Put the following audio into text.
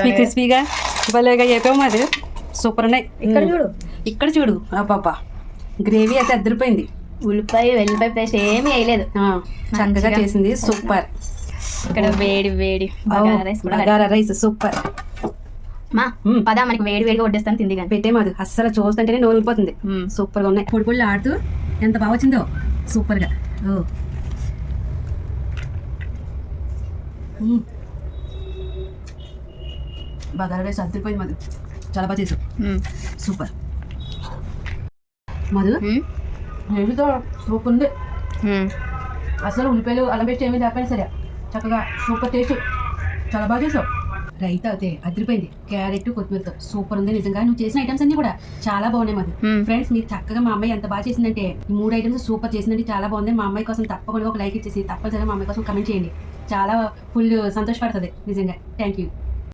Crispy క్రిస్పీగా భలేగా చెప్పావు మాది సూపర్ ఉన్నాయి. ఇక్కడ చూడు. ఇక్కడ చూడు. అబ్బాబ్బా. గ్రేవీ అయితే అద్దరిపోయింది. ఉల్లిపాయ వెల్లిపాయ పేస్ట్ ఏమీ వేయలేదు. ఆ, చక్కగా. చేసింది. సూపర్. ఇక్కడ వేడి వేడి బగారా రైస్ సూపర్. మా. పదా మనకి వేడి వేడిగా వడ్డిస్తాను తింది కానీ. పెట్టే మాది అస్సలు చూస్తుంటేనే నోరు వెళ్ళిపోతుంది మ్మ్. సూపర్గా ఉన్నాయి. పొడి పొడి ఆడుతూ ఎంత బాగా వచ్చిందో సూపర్గా. ఓ. బగారా రైస్ అద్దరిపోయింది మధు. చాలా బాగా చేసావు. సూపర్. మధు. నెయ్యితో సూపర్ ఉంది. అసలు ఉల్లిపాయలు అల్లం పేస్ట్ ఏమీ లేకపోయినా సరే చక్కగా సూపర్ టేస్ట్. చాలా బాగా చేసావు. రైతా అయితే అదిరిపోయింది. క్యారెట్ కొత్తిమీరతో సూపర్ ఉంది నిజంగా. నువ్వు చేసిన ఐటమ్స్ అన్ని కూడా చాలా బాగున్నాయి మాది. ఫ్రెండ్స్ మీరు చక్కగా మా అమ్మాయి ఎంత బాగా చేసిందంటే ఈ మూడు ఐటమ్స్ సూపర్ చేసిందంటే చాలా బాగుంది. మా అమ్మాయి కోసం తప్పకుండా ఒక లైక్ ఇచ్చేసి తప్పనిసరిగా మా అమ్మాయి కోసం కమెంట్ చేయండి. చాలా ఫుల్ సంతోషపడుతుంది నిజంగా. Thank you